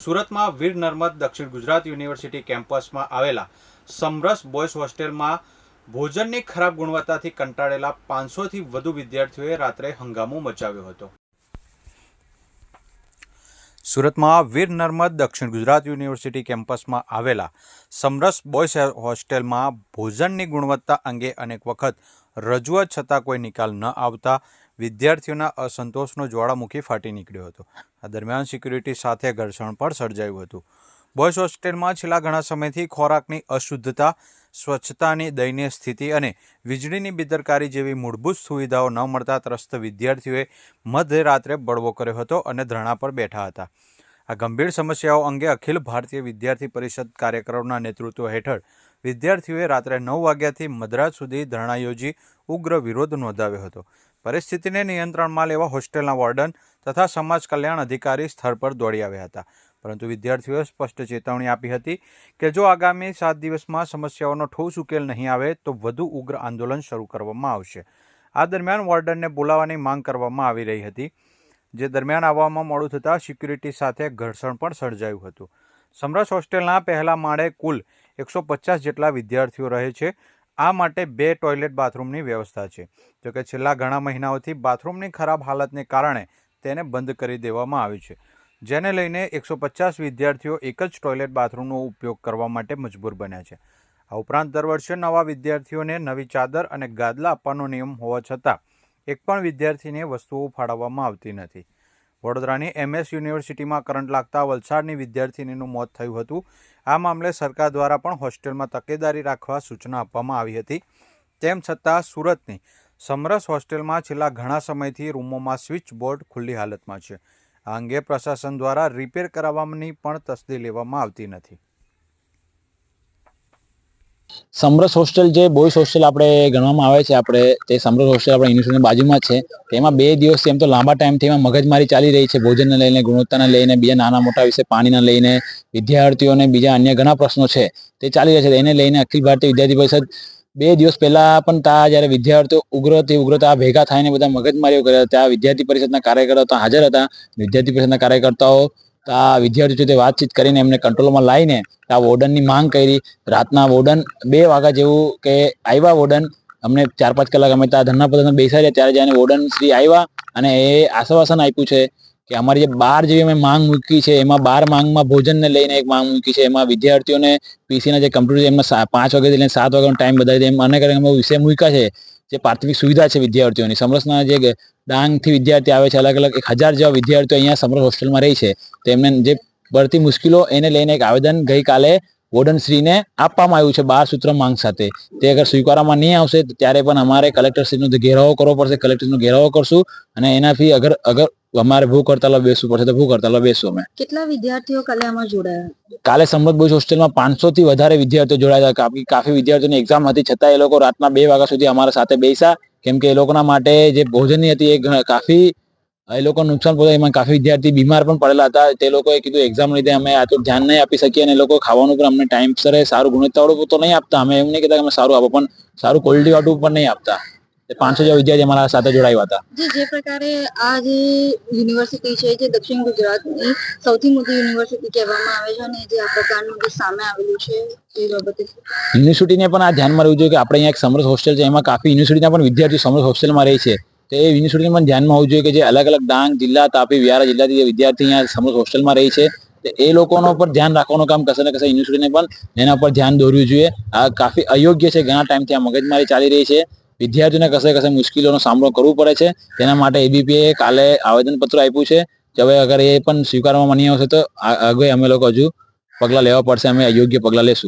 સુરતમાં વીર નર્મદ દક્ષિણ ગુજરાત યુનિવર્સિટી કેમ્પસમાં આવેલા સમરસ બોયઝ હોસ્ટેલમાં ભોજનની ખરાબ ગુણવત્તાથી કંટાળેલા પાંચસોથી વધુ વિદ્યાર્થીઓએ રાત્રે હંગામો મચાવ્યો હતો. સુરતમાં વીર નર્મદ દક્ષિણ ગુજરાત યુનિવર્સિટી કેમ્પસમાં આવેલા સમરસ બોયઝ હોસ્ટેલમાં ભોજનની ગુણવત્તા અંગે અનેક વખત રજૂઆત છતાં કોઈ નિકાલ ન આવતા વિદ્યાર્થીઓના અસંતોષનો જ્વાળામુખી ફાટી નીકળ્યો હતો. આ દરમિયાન સિક્યુરિટી સાથે ઘર્ષણ પણ સર્જાયું હતું. બોયઝ હોસ્ટેલમાં છેલ્લા ઘણા સમયથી ખોરાકની અશુદ્ધતા, સ્વચ્છતાની દયનીય સ્થિતિ અને વીજળીની બેદરકારી જેવી મૂળભૂત સુવિધાઓ ન મળતા ત્રસ્ત વિદ્યાર્થીઓએ મધ્યરાત્રે બળવો કર્યો હતો અને ધરણા પર બેઠા હતા. આ ગંભીર સમસ્યાઓ અંગે અખિલ ભારતીય વિદ્યાર્થી પરિષદ કાર્યક્રમના નેતૃત્વ હેઠળ વિદ્યાર્થીઓએ રાત્રે નવ વાગ્યાથી મધરાત સુધી ધરણા યોજી ઉગ્ર વિરોધ નોંધાવ્યો હતો. પરિસ્થિતિને નિયંત્રણમાં લેવા હોસ્ટેલના વોર્ડન તથા સમાજ કલ્યાણ અધિકારી સ્થળ પર દોડી આવ્યા હતા. પરંતુ વિદ્યાર્થીઓએ સ્પષ્ટ ચેતવણી આપી હતી કે જો આગામી સાત દિવસમાં સમસ્યાઓનો ઠોસ ઉકેલ નહીં આવે, તો વધુ ઉગ્ર આંદોલન શરૂ કરવામાં આવશે. આ દરમિયાન વોર્ડનને બોલાવવાની માંગ કરવામાં આવી રહી હતી, જે દરમિયાન આવવામાં મોડું થતાં સિક્યુરિટી સાથે ઘર્ષણ પણ સર્જાયું હતું. સમરસ હોસ્ટેલના પહેલા માળે કુલ એકસો પચાસ જેટલા વિદ્યાર્થીઓ રહે છે આ માટે બે ટોયલેટ બાથરૂમની વ્યવસ્થા છે. જોકે છેલ્લા ઘણા મહિનાઓથી બાથરૂમની ખરાબ હાલતને કારણે તેને બંધ કરી દેવામાં આવ્યું છે. જેને લઈને એકસો પચાસ વિદ્યાર્થીઓ એક જ ટોયલેટ બાથરૂમનો ઉપયોગ કરવા માટે મજબૂર બન્યા છે. આ ઉપરાંત દર વર્ષે નવા વિદ્યાર્થીઓને નવી ચાદર અને ગાદલા આપવાનો નિયમ હોવા છતાં એક પણ વિદ્યાર્થીને વસ્તુઓ ફાળવવામાં આવતી નથી. વડોદરાની એમએસ યુનિવર્સિટીમાં કરંટ લાગતા વલસાડની વિદ્યાર્થીનીનું મોત થયું હતું. આ મામલે સરકાર દ્વારા પણ હોસ્ટેલમાં તકેદારી રાખવા સૂચના આપવામાં આવી હતી. તેમ છતાં સુરતની સમરસ હોસ્ટેલમાં છેલ્લા ઘણા સમયથી રૂમોમાં સ્વિચ બોર્ડ ખુલ્લી હાલતમાં છે. આ અંગે પ્રશાસન દ્વારા રિપેર કરાવવાની પણ તસદી લેવામાં આવતી નથી. સમરસ હોસ્ટેલ જે બોયઝ હોસ્ટેલ આપણે ગણવામાં આવે છે, આપણે તે સમરસ હોસ્ટેલ આપણે યુનિવર્સિટીની બાજુમાં છે. તેમાં બે દિવસથી એમ તો લાંબા ટાઈમથી એમાં મગજમારી ચાલી રહી છે, ભોજનને લઈને, ગુણવત્તાને લઈને, બીજા નાના મોટા વિશે પાણીને લઈને, વિદ્યાર્થીઓને બીજા અન્ય ઘણા પ્રશ્નો છે, તે ચાલી રહ્યા છે. એને લઈને અખિલ ભારતીય વિદ્યાર્થી પરિષદ બે દિવસ પહેલા પણ ત્યાં જ્યારે વિદ્યાર્થીઓ ઉગ્રથી ઉગ્રતા ભેગા થઈને બધા મગજમારીઓ કર્યા ત્યાં વિદ્યાર્થી પરિષદના કાર્યકર્તા હાજર હતા, વિદ્યાર્થી પરિષદના કાર્યકર્તાઓ આ વિદ્યાર્થીઓ સાથે વાતચીત કરીને એમને કંટ્રોલમાં લાવીને આ વોર્ડનની માંગ કરી. રાતના વોર્ડન બે વાગ્યા જેવું કે આવ્યા વોર્ડન. અમને ચાર પાંચ કલાક અમે ત્યાં ધરના પર બેસાડ્યા. ત્યારે જઈને વોર્ડન શ્રી આવ્યા અને એ આશ્વાસન આપ્યું છે કે અમારી જે બાર જેવી અમે માંગ મૂકી છે, એમાં બાર માંગમાં ભોજનને લઈને એક માંગ મૂકી છે. એમાં વિદ્યાર્થીઓને પીસીના જે કમ્પ્યુટર એમને પાંચ વાગ્યાથી લઈને સાત વાગ્યાનો ટાઈમ બધા એમ અનેક અમે વિષય મૂક્યા છે. જે પ્રાથમિક સુવિધા છે વિદ્યાર્થીઓની, સમરસના જે ડાંગથી વિદ્યાર્થી આવે છે અલગ અલગ એક હજાર જેવા વિદ્યાર્થીઓ અહીંયા સમરસ હોસ્ટેલમાં રહી છે. તેમને જે પડતી મુશ્કેલો એને લઈને એક આવેદન ગઈકાલે વોર્ડનશ્રીને આપવામાં આવ્યું છે બાર સૂત્ર માંગ સાથે. તે અગર સ્વીકારવામાં નહીં આવશે ત્યારે પણ અમારે કલેક્ટરશ્રીનો ઘેરાવો કરવો પડશે કલેક્ટરનો ઘેરાવો કરશું અને એનાથી અગર અગર અમારે ભૂખ હડતાલો બેસવું પડશે તો ભૂખ હડતાલો બેસવું અમે. કેટલા વિદ્યાર્થીઓ કાલે આમાં જોડાયા? કાલે સમૃદ્ધ બોયઝ હોસ્ટેલમાં પાંચસો થી વધારે વિદ્યાર્થીઓ જોડાયા હતા. કાફી કાફી વિદ્યાર્થીઓની એક્ઝામ હતી છતાં એ લોકો રાતના બે વાગ્યા સુધી અમારા સાથે બેસ્યા. કેમ કે એ લોકોના માટે જે ભોજનની હતી એ કાફી એ લોકો નુકસાન પહોંચાય એમાં કાફી વિદ્યાર્થી બીમાર પણ પડેલા હતા. તે લોકોએ કીધું એક્ઝામ લીધે અમે આ તો ધ્યાન નહીં આપી શકીએ અને એ લોકો ખાવાનું પણ અમને ટાઈમ સરે સારું ગુણવત્તાવાળું તો નહીં આપતા. અમે એમ નહીં કહેતા કે અમે સારું આપો પણ સારું ક્વોલિટી વાળું પણ નહીં આપતા. પાંચસો જેવા વિદ્યાર્થી અમારા સાથે જોડાયા હતા. જે જે પ્રકારે આ જે યુનિવર્સિટી છે જે દક્ષિણ ગુજરાતની સૌથી મોટી યુનિવર્સિટી કહેવામાં આવે છે અને જે આ પ્રકારનું જે સામે આવેલું છે એ બાબતે? યુનિવર્સિટીને પણ આ ધ્યાનમાં રહેવું જોઈએ કે આપણે અહીંયા એક સમરસ હોસ્ટેલ છે. એમાં કાફી યુનિવર્સિટીના પણ વિદ્યાર્થીઓ સમરસ હોસ્ટેલમાં રહે છે. તો એ યુનિવર્સિટીને પણ ધ્યાનમાં હોવું જોઈએ કે જે અલગ અલગ ડાંગ, જિલ્લા, તાપી, વ્યારા જિલ્લાથી જે વિદ્યાર્થી અહીંયા સમૃદ્ધ હોસ્ટેલમાં રહે છે, તો એ લોકોનો પર ધ્યાન રાખવાનું કામ કશે ને કશે યુનિવર્સિટીને પણ એના પર ધ્યાન દોરવું જોઈએ. આ કાફી અયોગ્ય છે, ઘણા ટાઈમથી આ મગજમારી ચાલી રહી છે. વિદ્યાર્થીઓને કશે કશે મુશ્કેલીઓનો સામનો કરવો પડે છે. તેના માટે એબીપીએ કાલે આવેદનપત્ર આપ્યું છે. કે હવે અગર એ પણ સ્વીકારવામાં નહીં આવશે તો આગળ અમે લોકો હજુ પગલાં લેવા પડશે, અમે યોગ્ય પગલાં લેશું.